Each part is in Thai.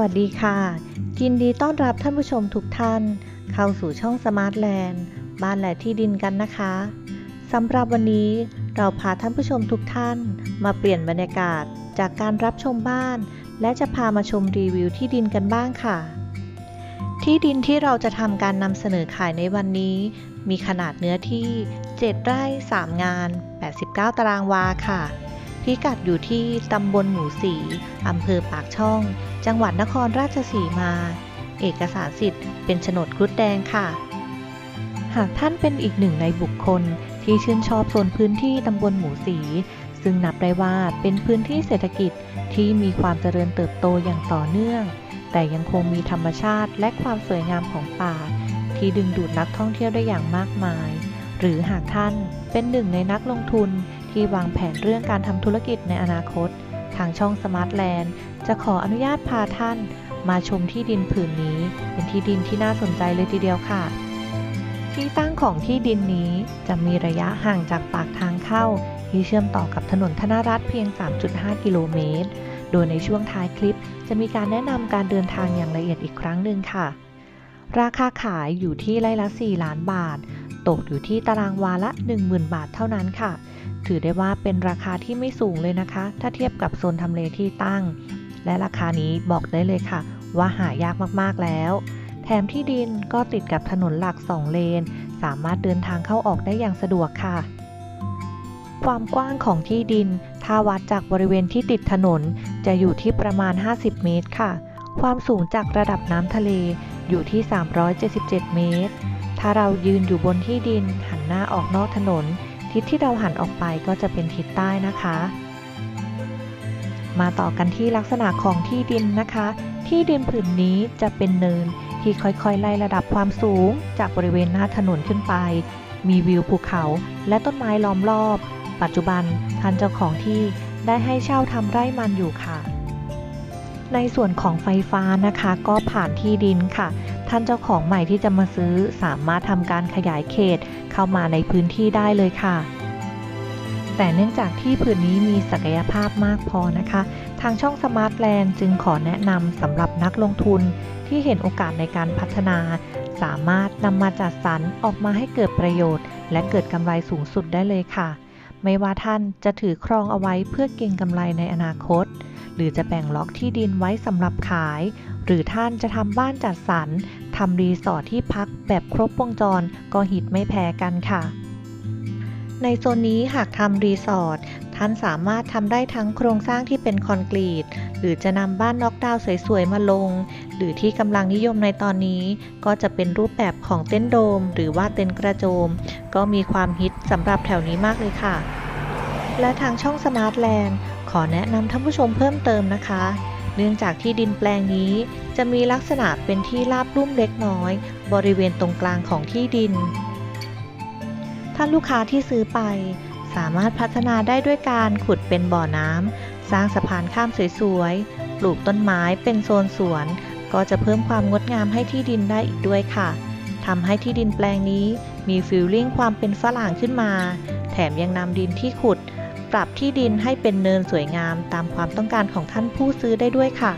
วัสดีค่ะยินดีต้อนรับท่านผู้ชมทุกท่าน เข้าสู่ช่องสมาร์ทแลนด์บ้านและที่ดินกันนะคะสำหรับวันนี้เราพาท่านผู้ชมทุกท่าน มาเปลี่ยนบรรยากาศจากการรับชมบ้าน และจะพามาชมรีวิวที่ดินกันบ้างค่ะ ที่ดินที่เราจะทำการนำเสนอขายในวันนี้ มีขนาดเนื้อที่ 7 ไร่ 3 งาน 89 ตารางวาค่ะ พิกัดอยู่ที่ตำบลหมูสีอำเภอปากช่อง จังหวัดนครราชสีมา เอกสารสิทธิ์เป็นโฉนดครุฑแดงค่ะ หากท่านเป็นอีกหนึ่งในบุคคลที่ชื่นชอบโซนพื้นที่ตำบลหมูสี ซึ่งนับได้ว่าเป็นพื้นที่เศรษฐกิจที่มีความเจริญเติบโตอย่างต่อเนื่อง แต่ยังคงมีธรรมชาติและความสวยงามของป่า ที่ดึงดูดนักท่องเที่ยวได้อย่างมากมาย หรือหากท่านเป็นหนึ่งในนักลงทุน ที่วางแผนเรื่องการทำธุรกิจในอนาคต ทางช่องสมาร์ทแลนด์จะขออนุญาตพาท่านมาชมที่ดินผืนนี้ เป็นที่ดินที่น่าสนใจเลยทีเดียวค่ะ ที่ตั้งของที่ดินนี้จะมีระยะห่างจากปากทางเข้า ที่เชื่อมต่อกับถนนธนรัฐเพียง 3.5 กิโลเมตร โดยในช่วงท้ายคลิปจะมีการแนะนำการเดินทางอย่างละเอียดอีกครั้งหนึ่งค่ะ ราคาขายอยู่ที่ไร่ละ 4 ล้านบาท ตกอยู่ที่ตารางวาละ 10,000 บาทเท่านั้นค่ะ ถือได้ว่าเป็นราคาที่ไม่สูงเลยนะคะ ถ้าเทียบกับโซนทำเลที่ตั้ง และราคานี้บอกได้เลยค่ะ ว่าหายากมากๆแล้ว แถมที่ดินก็ติดกับถนนหลัก 2 เลน สามารถเดินทางเข้าออกได้อย่างสะดวกค่ะความกว้างของที่ดิน ถ้าวัดจากบริเวณที่ติดถนน จะอยู่ที่ประมาณ 50 เมตรค่ะ ความสูงจากระดับน้ำทะเลอยู่ที่ 377 เมตร ถ้าเรายืนอยู่บนที่ดินหันหน้าออกนอกถนน ทิศที่เราหันออกไปก็จะเป็นทิศใต้นะคะ มาต่อกันที่ลักษณะของที่ดินนะคะ ที่ดินผืนนี้จะเป็นเนินที่ค่อยๆไล่ระดับความสูง จากบริเวณหน้าถนนขึ้นไป มีวิวภูเขาและต้นไม้ล้อมรอบ ปัจจุบันท่านเจ้าของที่ได้ให้เช่าทำไร่มันอยู่ค่ะ ในส่วนของไฟฟ้านะคะ ก็ผ่านที่ดินค่ะ ท่านเจ้าของใหม่ที่จะมาซื้อสามารถทำการขยายเขตเข้ามาในพื้นที่ได้เลยค่ะ แต่เนื่องจากที่ผืนนี้มีศักยภาพมากพอนะคะ ทางช่องสมาร์ทแลนด์จึงขอแนะนำสำหรับนักลงทุนที่เห็นโอกาสในการพัฒนา สามารถนำมาจัดสรรออกมาให้เกิดประโยชน์ และเกิดกำไรสูงสุดได้เลยค่ะ ไม่ว่าท่านจะถือครองเอาไว้เพื่อเก็งกำไรในอนาคต หรือจะแบ่งล็อกที่ดินไว้สำหรับขาย หรือท่านจะทำบ้านจัดสรรทำรีสอร์ทที่พักแบบครบวงจรก็ฮิตไม่แพ้กันค่ะ ในโซนนี้หากทำรีสอร์ทท่านสามารถทำได้ทั้งโครงสร้างที่เป็นคอนกรีต หรือจะนำบ้านน็อกดาวน์สวยๆ มาลง หรือที่กำลังนิยมในตอนนี้ ก็จะเป็นรูปแบบของเต็นท์โดม หรือว่าเต็นท์กระโจม ก็มีความฮิตสำหรับแถวนี้มากเลยค่ะ และทางช่องสมาร์ทแลนด์ขอแนะนำท่านผู้ชมเพิ่มเติมนะคะ เนื่องจากที่ดินแปลงนี้ จะมีลักษณะเป็นที่ราบลุ่มเล็กน้อย บริเวณตรงกลางของที่ดินท่านลูกค้าที่ซื้อไป สามารถพัฒนาได้ด้วยการขุดเป็นบ่อน้ำสร้างสะพานข้ามสวยๆ ปลูกต้นไม้เป็นโซนสวน ก็จะเพิ่มความงดงามให้ที่ดินได้อีกด้วยค่ะทำให้ที่ดินแปลงนี้มีฟิลลิ่งความเป็นฝรั่งขึ้นมา แถมยังนำดินที่ขุด ปรับที่ดินให้เป็นเนินสวยงามตามความต้องการของท่านผู้ซื้อได้ด้วยค่ะ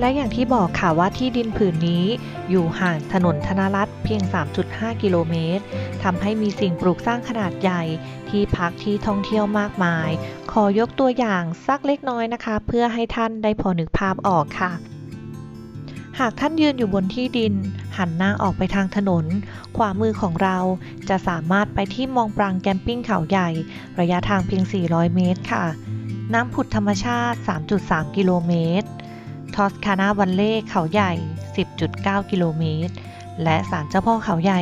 และอย่างที่บอกค่ะว่าที่ดินผืนนี้อยู่ห่างถนนธนรัตน์เพียง 3.5 กิโลเมตรทำให้มีสิ่งปลูกสร้างขนาดใหญ่ ที่พักที่ท่องเที่ยวมากมาย ขอยกตัวอย่างสักเล็กน้อยนะคะ เพื่อให้ท่านได้พอนึกภาพออกค่ะ หากท่านยืนอยู่บนที่ดิน หันหน้าออกไปทางถนน ขวามือของเราจะสามารถไปที่มองปรางแกมปิ้งเขาใหญ่ ระยะทางเพียง 400 เมตรค่ะ น้ำผุดธรรมชาติ 3.3 กิโลเมตร ทอสคานาวันเล่เขาใหญ่ 10.9 กิโลเมตร และศาลเจ้าพ่อเขาใหญ่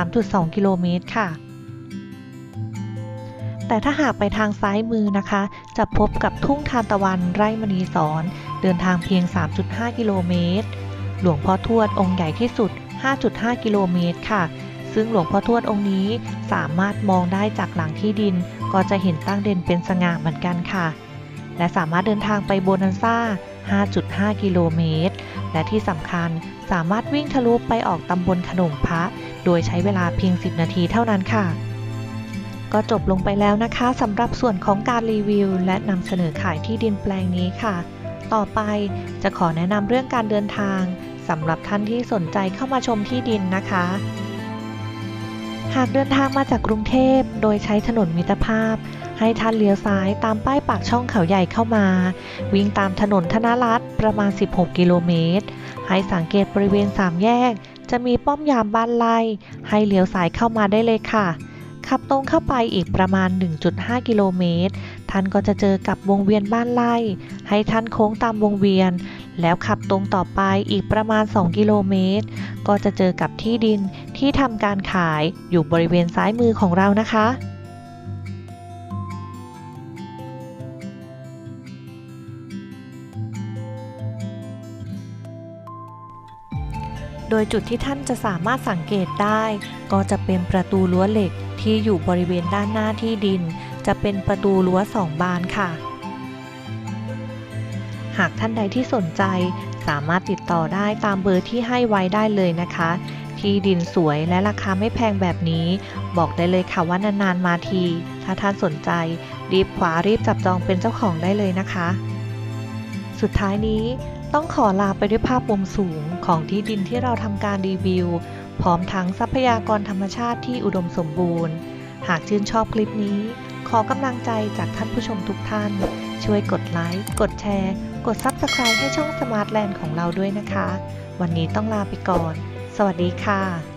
13.2 กิโลเมตรค่ะแต่ถ้าหากไปทางซ้ายมือนะคะ จะพบกับทุ่งทานตะวันไร่มณีสอน เดินทางเพียง 3.5 กิโลเมตร หลวงพ่อทวดองค์ใหญ่ที่สุด 5.5 กิโลเมตรค่ะ ซึ่งหลวงพ่อทวดองค์นี้สามารถมองได้จากหลังที่ดิน ก็จะเห็นตั้งเด่นเป็นสง่าเหมือนกันค่ะ และสามารถเดินทางไปโบนันซ่า 5.5 กิโลเมตร และที่สำคัญสามารถวิ่งทะลุไปออกตำบลขนงพระ โดยใช้เวลาเพียง 10 นาทีเท่านั้นค่ะ ก็จบลงไปแล้วนะคะสำหรับส่วนของการรีวิว และนำเสนอขายที่ดินแปลงนี้ค่ะ ต่อไปจะขอแนะนำเรื่องการเดินทางสำหรับท่านที่สนใจเข้ามาชมที่ดินนะคะ หากเดินทางมาจากกรุงเทพโดยใช้ถนนมิตรภาพ ให้ท่านเลี้ยวซ้ายตามป้ายปากช่องเขาใหญ่เข้ามา วิ่งตามถนนธนรัตน์ประมาณ 16 กิโลเมตร ให้สังเกตบริเวณ 3 แยก จะมีป้อมยามบ้านไร่ให้เลี้ยวซ้ายเข้ามาได้เลยค่ะขับตรงเข้าไปอีกประมาณ 1.5 กิโลเมตร ท่านก็จะเจอกับวงเวียนบ้านไร่ให้ท่านโค้งตามวงเวียน แล้วขับตรงต่อไปอีกประมาณ 2 กิโลเมตร ก็จะเจอกับที่ดินที่ทำการขายอยู่บริเวณซ้ายมือของเรานะคะโดยจุดที่ท่านจะสามารถสังเกตได้ ก็จะเป็นประตูรั้วเหล็กที่อยู่บริเวณด้านหน้าที่ดิน จะเป็นประตูรั้วสองบานค่ะ หากท่านใดที่สนใจสามารถติดต่อได้ตามเบอร์ที่ให้ไว้ได้เลยนะคะ ที่ดินสวยและราคาไม่แพงแบบนี้ บอกได้เลยค่ะว่านานๆมาที ถ้าท่านสนใจ รีบขวารีบจับจองเป็นเจ้าของได้เลยนะคะ สุดท้ายนี้ต้องขอลาไปด้วยภาพมุมสูงของที่ดินที่เราทำการรีวิว พร้อมทั้งทรัพยากรธรรมชาติที่อุดมสมบูรณ์ หากชื่นชอบคลิปนี้ ขอกำลังใจจากท่านผู้ชมทุกท่าน ช่วยกดไลค์ กดแชร์ กด Subscribe ให้ช่อง Smart Land ของเราด้วยนะคะ วันนี้ต้องลาไปก่อน สวัสดีค่ะ